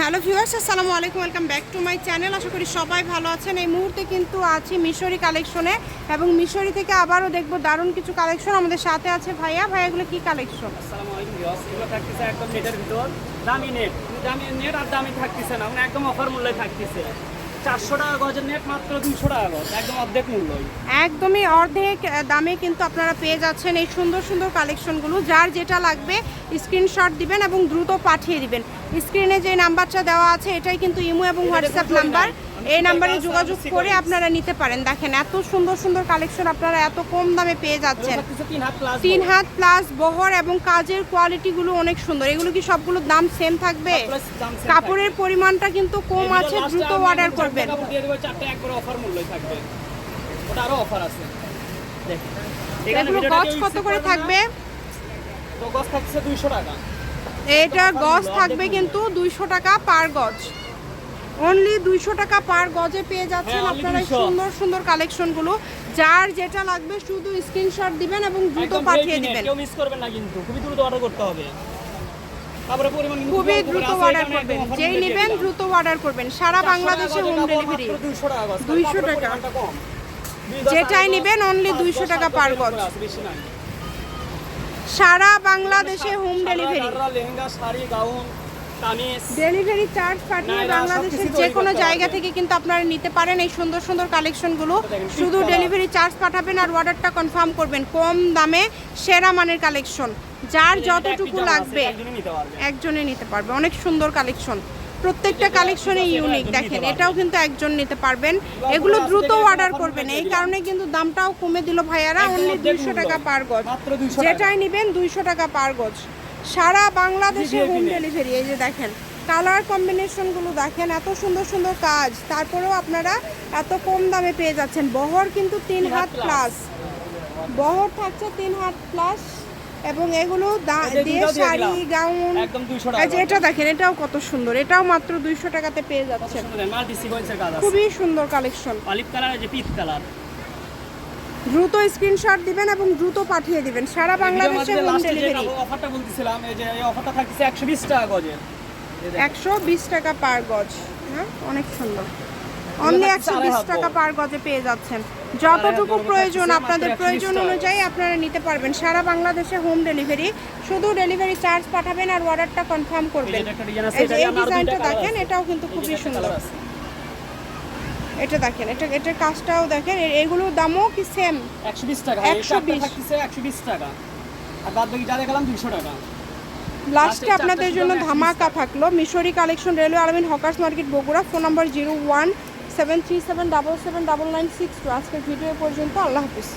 Hello viewers, আসসালামু আলাইকুম, welcome back to my channel. আশা করি সবাই ভালো আছেন। এই মুহূর্তে কিন্তু আছি মিশরি কালেকশনে এবং মিশরি থেকে আবারও দেখব দারুণ কিছু কালেকশন আমাদের সাথে আছে ভাইয়া। ভাইয়াগুলো কী কালেকশন? আসসালামু আলাইকুম ভিউয়ার্স, এগুলো থাকতেছে একদম নেটের ভিতর। দামি নেট দামি নেট আর দামি থাকতেছে না মানে একদম অফার মূল্যে থাকতেছে। চারশো টাকা গজের নেট মাত্র দুশো টাকা গজ একদম অর্ধেক মূল্যই। একদমই অর্ধেক দামে কিন্তু আপনারা পেয়ে যাচ্ছেন এই সুন্দর সুন্দর কালেকশনগুলো যার যেটা লাগবে স্ক্রিনশট দিবেন এবং দ্রুত পাঠিয়ে দিবেন। স্ক্রিনে যে নাম্বারটা দেওয়া আছে এটাই কিন্তু ইমো এবং হোয়াটসঅ্যাপ নাম্বার এই নাম্বারে যোগাযোগ করে আপনারা নিতে পারেন। দেখেন এত সুন্দর সুন্দর কালেকশন আপনারা এত কম দামে পেয়ে যাচ্ছেন। তিন হাত প্লাস বহর এবং কাজের কোয়ালিটিগুলো অনেক সুন্দর। এগুলো কি সবগুলোর দাম সেম থাকবে? কাপড়ের পরিমাণটা কিন্তু কম আছে দ্রুত অর্ডার করবেন। গজ কত করে থাকবে? এটার গজ থাকবে কিন্তু দুইশো টাকা পার গজ অনলি দুইশো টাকা পার গজে পেয়ে যাচ্ছেন হ্যাঁ, আপনারা এই 200 সুন্দর সুন্দর কালেকশনগুলো। যার যেটা লাগবে শুধু স্ক্রিনশট দিবেন এবং দ্রুত পাঠিয়ে দিবেন। কেউ মিস করবেন না কিন্তু। খুবই দ্রুত অর্ডার করতে হবে। খুবই দ্রুত অর্ডার করবেন। যেই নেবেন দ্রুত অর্ডার করবেন। সারা বাংলাদেশে হোম ডেলিভারি 200 টাকা 200 টাকা। পরিমাণটা কম। দুই গজ, যেটাই অনলি নিবেন পাঁচ 200 টাকা সাত গজ। সারা বাংলাদেশে home delivery lehenga sari gown delivery charge পাঠিয়ে বাংলাদেশের যে কোনো জায়গা থেকে কিন্তু আপনারা নিতে পারেন এই সুন্দর সুন্দর কালেকশনগুলো। শুধু ডেলিভারি চার্জ পাঠাবেন আর অর্ডারটা কনফার্ম করবেন। কম দামে সেরা মানের কালেকশন। যার যতটুকু লাগবে একজনই নিতে পারবে। একজনে নিতে পারবে। অনেক সুন্দর কালেকশন। প্রত্যেকটা কালেকশনে ইউনিক দেখেন এটাও কিন্তু একজন নিতে পারবেন। এগুলো দ্রুত অর্ডার করবেন। এই। কারণে কিন্তু দামটাও কমে দিল ভাইয়ারা। অনলি দুইশো টাকা পার গজ। মাত্র 200 টাকা। যেটাই নেবেন দুইশো টাকা পার গজ। সারা বাংলাদেশে হোম ডেলিভারি এই যে দেখেন কালার কম্বিনেশনগুলো দেখেন এত সুন্দর সুন্দর কাজ। তারপরেও আপনারা এত কম দামে পেয়ে যাচ্ছেন। বহর কিন্তু তিন হাত প্লাস বহর থাকছে তিন হাত প্লাস এবং এগুলো দিয়ে শাড়ি। গাউন। একদম 200 এই যে টাকা। এটা দেখেন এটাও কত সুন্দর। এটাও মাত্র দুইশো টাকাতে পেয়ে আছে। খুবই সুন্দর collection olive colour peach colour দ্রুত স্ক্রিনশট দিবেন এবং দ্রুত পাঠিয়ে দিবেন। সারা বাংলাদেশে হোম ডেলিভারি অফারটা বলতেছিলাম এই যে এই অফারটা থাকছে 120 টাকা গজের এই দেখেন। একশো বিশ টাকা পার গজ। হ্যাঁ অনেক সুন্দর। অনলি থাকছে একশো আড়াই বিশ হাত টাকা পার গজে পেয়ে যাচ্ছেন। যতটুকু প্রয়োজন আপনাদের প্রয়োজন অনুযায়ী আপনারা নিতে পারবেন। সারা বাংলাদেশে হোম ডেলিভারি শুধু ডেলিভারি চার্জ পাঠাবেন আর অর্ডারটা কনফার্ম করবেন। এই ডিজাইনটা দেখেন এটাও কিন্তু খুবই সুন্দর। আছে। এটা দেখেন এটা এটার কাজটাও দেখেন এগুলোর দামও কি সেম 120 টাকা 120 120 থাকতেছে 120 টাকা। আর বাদ বাকি যা দেখালাম 200 টাকা। লাস্টে আপনাদের জন্য ধামাকা থাকল Mishri collection railway Almin hawkers market Bogura phone number zero one seven three seven double seven double nine six two আজকের ভিডিও পর্যন্ত আল্লাহ হাফিজ।